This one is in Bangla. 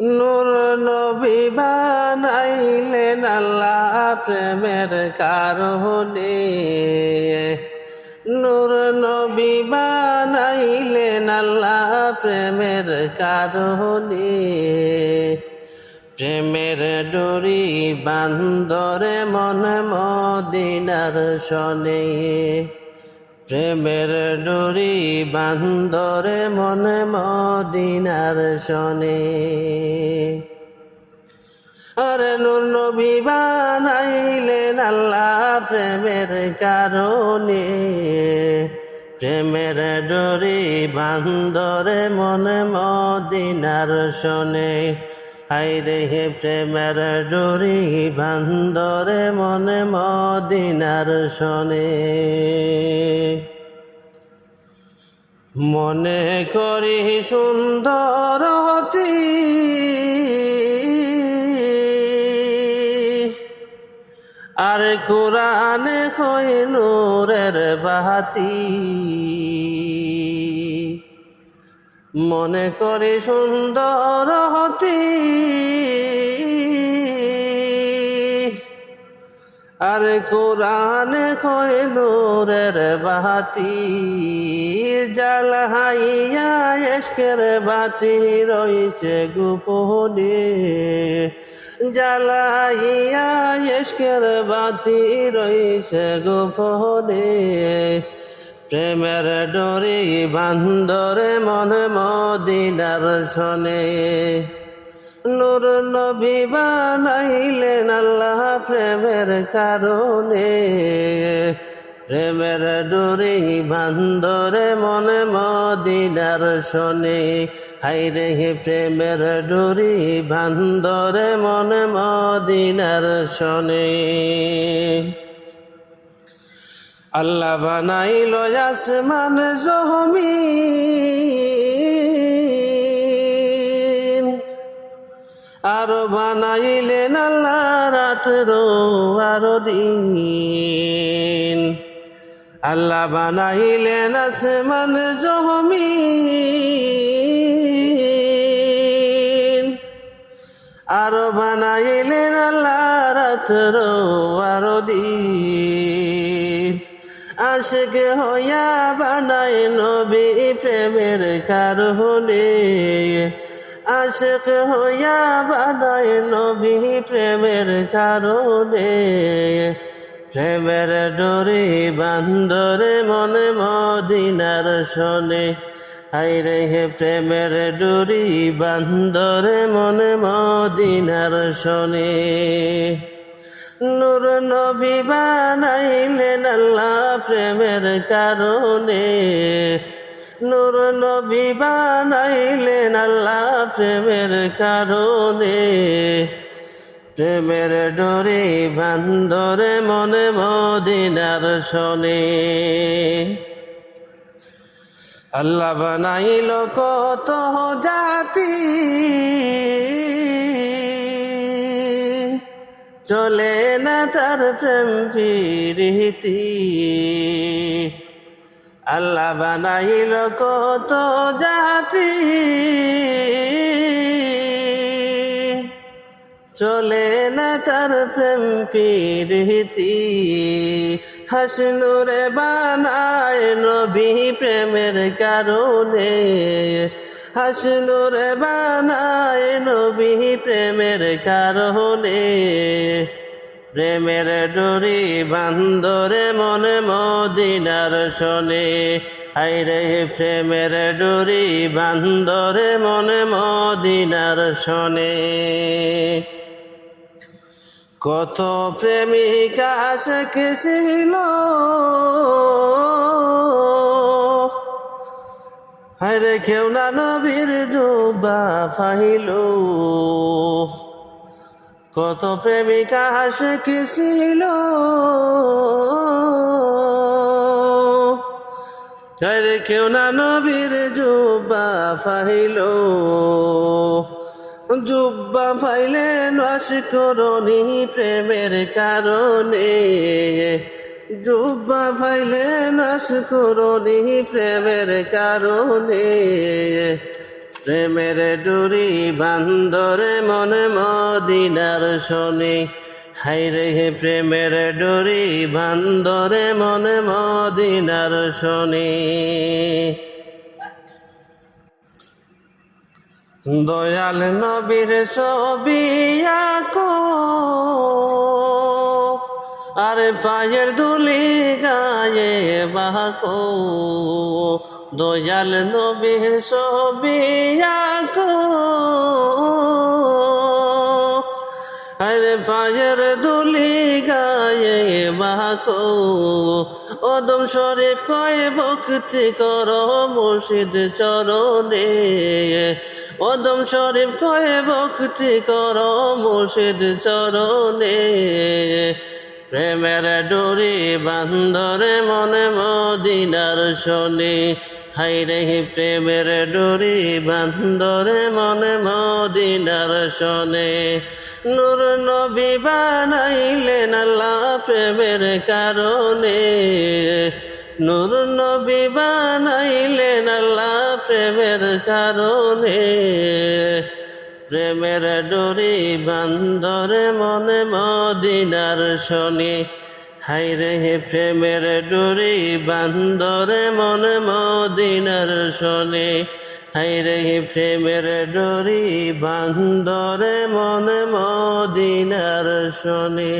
নূর নবী আল্লাহ প্রেমের কারণে। নূর নবী বানাইলেন আল্লাহ প্রেমের কারণে। প্রেমের ডোরি বান্দরে মন মদিনার শনে প্রেমের ডোরি বান্দরে মনে মদিনার শনে। আরে নূর নবী বানাইলেন আল্লাহ প্রেমের কারণে। প্রেমের ডোরি বান্দরে মন মদিনার শনে। হাইরে হে প্রেমের ডোরি, বান্দরে মনে মদিনার শনে। মনে করি সুন্দর আর কোরআনে কই নূরের বাতি। মনে করি সুন্দর হতি। আর কোরআনে নূরের বাতি জ্বালাইয়া এসকের বাতি রইছে গোপনে। জ্বালাইয়া এসকের বাতি রইছে গোপনে। প্রেমের ডরি বান্দরে মন মদিনার শনে নূর নবী বানাইলেন আল্লাহ প্রেমের কারণে। প্রেমের ডোরি বান্দরে মন মদিনার শনে হাইরে হে প্রেমের ডোরি বান্দরে মন মদিনার শনে আল্লাহ বানাইল আসমান জমিন। আর বানাইলেন আল্লাহ রাত্র আরও দিন। আল্লাহ বানাইলেন আসমান জমিন। আর বানাইলেন আল্লাহ রাত্র আরও দিন। আশেক হইয়া বানায় নবী প্রেমের কারণে। আশেক হইয়া বানায় নবী প্রেমের কারণে। প্রেমের ডোরে বান্দরে মনে মদিনার শোনে। হাইরে হে প্রেমের ডোরি বান্দরে মনে মদিনার শোনে। নূর নবী বানাইলেন আল্লাহ প্রেমের কারণে। নূর নবী বানাইলেন আল্লাহ প্রেমের কারণে। প্রেমের ডোরে বান্দরে মনে মদিনার শোনে। আল্লাহ বানাইল কত জাতি। চলে না তার প্রেম ফিরিতি আল্লাহ বানাইল কত জাতি। চলে না তার প্রেম ফিরিতি হাসনুরে বানায় নবী প্রেমের কারণে। হাসনুরে বানায় নবী প্রেমের কারণে। প্রেমের ডোরি বান্দরে মনে মদিনার শোনে। আইরে প্রেমের ডোরি বান্দরে মনে মদিনার শোনে। কত প্রেমিকা শেখেছিল হায়রে কেউ না নবীর জুবা ফাইল কত প্রেমিকা শেখেছিল হায়রে কেউ না নবীর জুবা ফাইল জুব্বা ফাইলে নাশ করনি প্রেমের কারণে। জুব্বা ফাইলে নাশ করনি প্রেমের কারণে। প্রেমের ডুরি বান্দরে মনে মদিনার শনি। হাইরে হে প্রেমের ডুরি বান্দরে মনে মদিনার শনি। দয়াল নবীর ছবি আঁকো। আর পায়ের দুলি গায়ে বাহকো দয়াল নবীর ছবি আঁকো। আরে পায়ের দুলি গায়ে বাহকো ওদম শরীফ কয়ে, ভক্তি কর মুর্শিদ চরণে। ওদম শরীফ কয়ে, ভক্তি কর মুর্শিদ চরণে। প্রেমের ডোরি বান্দরে মনে মদিনার শনি। হাইরে প্রেমের ডোরি বান্দরে মনে মদিনার শনে। নূর নবী বানাইলেন আল্লাহ প্রেমের কারণে। নূর নবী বানাইলেন আল্লাহ প্রেমের কারণে। প্রেমের ডোরি বান্দরে মনে মদিনার শনি। হাইরে হে প্রেমের ডোরি বান্দরে মনে মদিনার শনি। হাইরে হে প্রেমের ডোরি বান্দরে মনে মদিনার শনি।